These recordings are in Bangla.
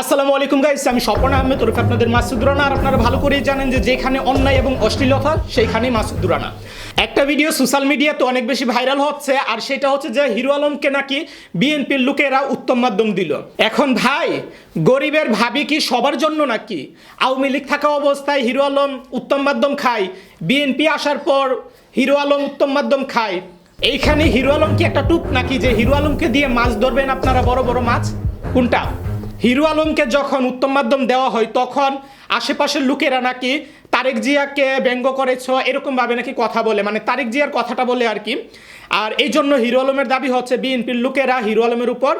আসসালামু আলাইকুম গাইস আমি স্বপন আহমেদ, ওরফ আপনাদের মাসুদ রানা। আর আপনারা ভালো করেই জানেন যে যেখানে অন্যায় এবং অশ্লীলতা সেইখানেই মাসুদ রানা। একটা ভিডিও সোশ্যাল মিডিয়াতে অনেক বেশি ভাইরাল হচ্ছে, আর সেটা হচ্ছে যে হিরো আলমকে নাকি বিএনপির লোকেরা উত্তম মাধ্যম দিল। এখন ভাই, গরিবের ভাবি কি সবার জন্য নাকি? আওয়ামী লীগ থাকা অবস্থায় হিরো আলম উত্তম মাধ্যম খায়, বিএনপি আসার পর হিরো আলম উত্তম মাধ্যম খায়। এইখানে হিরো আলম কি একটা টুপ নাকি যে হিরো আলমকে দিয়ে মাছ ধরবেন আপনারা বড় বড় মাছ? কোনটা? হিরো আলমকে যখন উত্তম মাধ্যম দেওয়া হয়, তখন আশেপাশের লোকেরা নাকি তারেক জিয়াকে ব্যঙ্গ করেছ এরকম ভাবে নাকি কথা বলে। মানে তারেক জিয়ার কথাটা বলে আর কি। আর এই জন্য হিরো আলমের দাবি হচ্ছে, বিএনপির লোকেরা হিরো আলমের উপর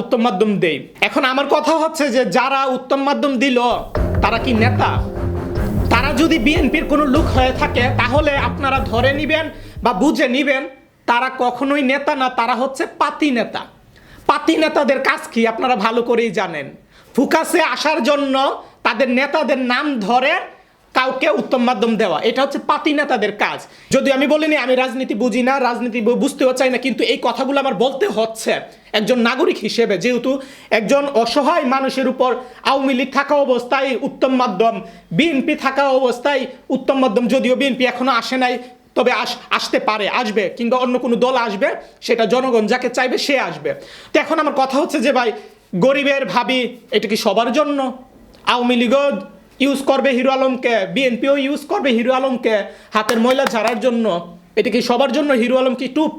উত্তম মাধ্যম দেয়। এখন আমার কথা হচ্ছে যে, যারা উত্তম মাধ্যম দিল, তারা কি নেতা? তারা যদি বিএনপির কোনো লোক হয়ে থাকে, তাহলে আপনারা ধরে নিবেন বা বুঝে নিবেন, তারা কখনোই নেতা না, তারা হচ্ছে পাতি নেতা। পাতি নেতাদের কাজ কি? আপনারা ভালো করেই জানেন। ফুকাসে আসার জন্য তাদের নেতাদের নাম ধরে কাউকে উত্তম মাধ্যম দেওয়া। এটা হচ্ছে পাতি নেতাদের কাজ। যদি আমি বলিনি, আমি রাজনীতি বুঝি না, রাজনীতি বুঝতেও চাই না, কিন্তু এই কথাগুলো আমার বলতে হচ্ছে একজন নাগরিক হিসেবে। যেহেতু একজন অসহায় মানুষের উপর আওয়ামী লীগ থাকা অবস্থায় উত্তম মাধ্যম, বিএনপি থাকা অবস্থায় উত্তম মাধ্যম, যদিও বিএনপি এখনও আসে নাই তবে আস, আসতে পারে, আসবে, কিংবা অন্য কোনো দল আসবে, সেটা জনগণ যাকে চাইবে সে আসবে। তো এখন আমার কথা হচ্ছে যে ভাই, গরিবের ভাবি, এটা কি সবার জন্য? আওয়ামী লীগও ইউজ করবে হিরো আলমকে, বিএনপিও ইউজ করবে হিরো আলমকে হাতের ময়লা ঝাড়ার জন্য। এটা কি সবার জন্য? হিরো আলম কি টুপ?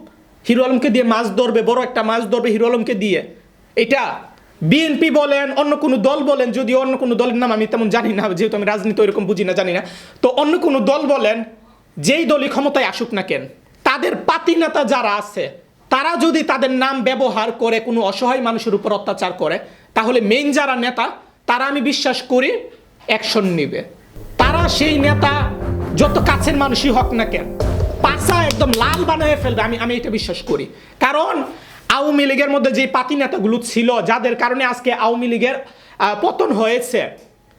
হিরো আলমকে দিয়ে মাছ ধরবে, বড় একটা মাছ ধরবে হিরো আলমকে দিয়ে। এটা বিএনপি বলেন, অন্য কোনো দল বলেন যদি অন্য কোনো দলের নাম আমি তেমন জানি না, যেহেতু আমি রাজনীতি ওইরকম বুঝি না, জানি না। তো অন্য কোনো দল বলেন যেই দলই ক্ষমতায় আসুক না কেন, তাদের পাতি নেতা যারা আছে, তারা যদি তাদের নাম ব্যবহার করে কোনো অসহায় মানুষের উপর অত্যাচার করে, তাহলে মেইন যারা নেতা, তারা আমি বিশ্বাস করি অ্যাকশন নিবে। তারা সেই নেতা যত কাছের মানুষই হোক না কেন পাশা একদম লাল বানিয়ে ফেলবে, আমি আমি এটা বিশ্বাস করি। কারণ আওয়ামী লীগের মধ্যে যে পাতি নেতাগুলো ছিল, যাদের কারণে আজকে আওয়ামী লীগের পতন হয়েছে,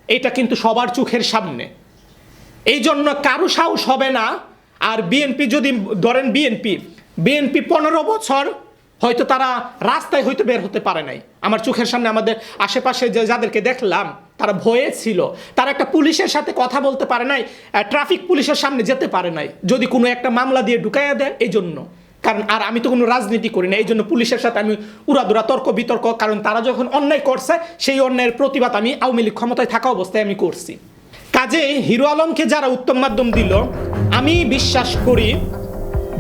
এটা কিন্তু সবার চোখের সামনে। এই জন্য কারও সাহস হবে না। আর বিএনপি যদি ধরেন বিএনপি বিএনপি পনেরো বছর হয়তো তারা রাস্তায় হয়তো বের হতে পারে নাই। আমার চোখের সামনে আমাদের আশেপাশে যে যাদেরকে দেখলাম, তারা ভয়ে ছিল। তারা একটা পুলিশের সাথে কথা বলতে পারে নাই ট্রাফিক পুলিশের সামনে যেতে পারে নাই। যদি কোনো একটা মামলা দিয়ে ঢুকাইয়া দেয় এই জন্য কারণ আর আমি তো কোনো রাজনীতি করি না এই জন্য পুলিশের সাথে আমি উড়াদুরা, তর্ক বিতর্ক, কারণ তারা যখন অন্যায় করছে, সেই অন্যায়ের প্রতিবাদ আমি আওয়ামী লীগ ক্ষমতায় থাকা অবস্থায় আমি করছি। কাজে হিরো আলমকে যারা উত্তম মাধ্যম দিল, আমি বিশ্বাস করি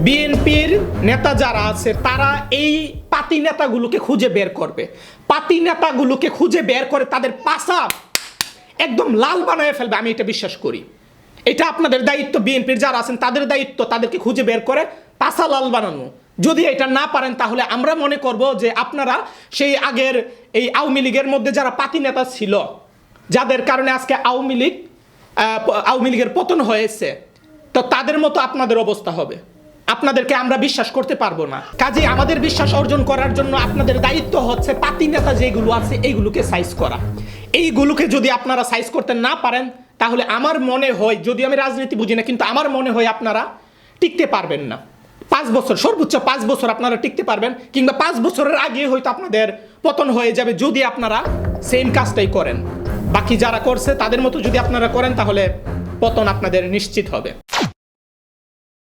বিএনপির নেতা যারা আছে, তারা এই পাতি নেতাগুলোকে খুঁজে বের করবে। পাতি নেতাগুলোকে খুঁজে বের করে তাদের পাশা একদম লাল বানায় ফেলবে, আমি এটা বিশ্বাস করি। এটা আপনাদের দায়িত্ব, বিএনপির যারা আছেন, তাদের দায়িত্ব, তাদেরকে খুঁজে বের করে পাশা লাল বানানো। যদি এটা না পারেন, তাহলে আমরা মনে করব যে আপনারা সেই আগের এই আওয়ামী লীগের মধ্যে যারা পাতি নেতা ছিল, যাদের কারণে আজকে আওয়ামী লীগ আওয়ামী লীগের পতন হয়েছে, তো তাদের মতো আপনাদের অবস্থা হবে। আপনাদেরকে আমরা বিশ্বাস করতে পারব না। কাজে আমাদের বিশ্বাস অর্জন করার জন্য আপনাদের দায়িত্ব হচ্ছে পাতি নেতা যেগুলো আছে, এইগুলোকে সাইজ করা। এইগুলোকে যদি আপনারা সাইজ করতে না পারেন, তাহলে আমার মনে হয়, যদি আমি রাজনীতি বুঝি না, কিন্তু আমার মনে হয় আপনারা টিকতে পারবেন না। পাঁচ বছর, সর্বোচ্চ পাঁচ বছর আপনারা টিকতে পারবেন, কিংবা পাঁচ বছরের আগে হয়তো আপনাদের পতন হয়ে যাবে যদি আপনারা সেম কাজটাই করেন। বাকি যারা করছে তাদের মতো যদি আপনারা করেন তাহলে পতন আপনাদের নিশ্চিত হবে।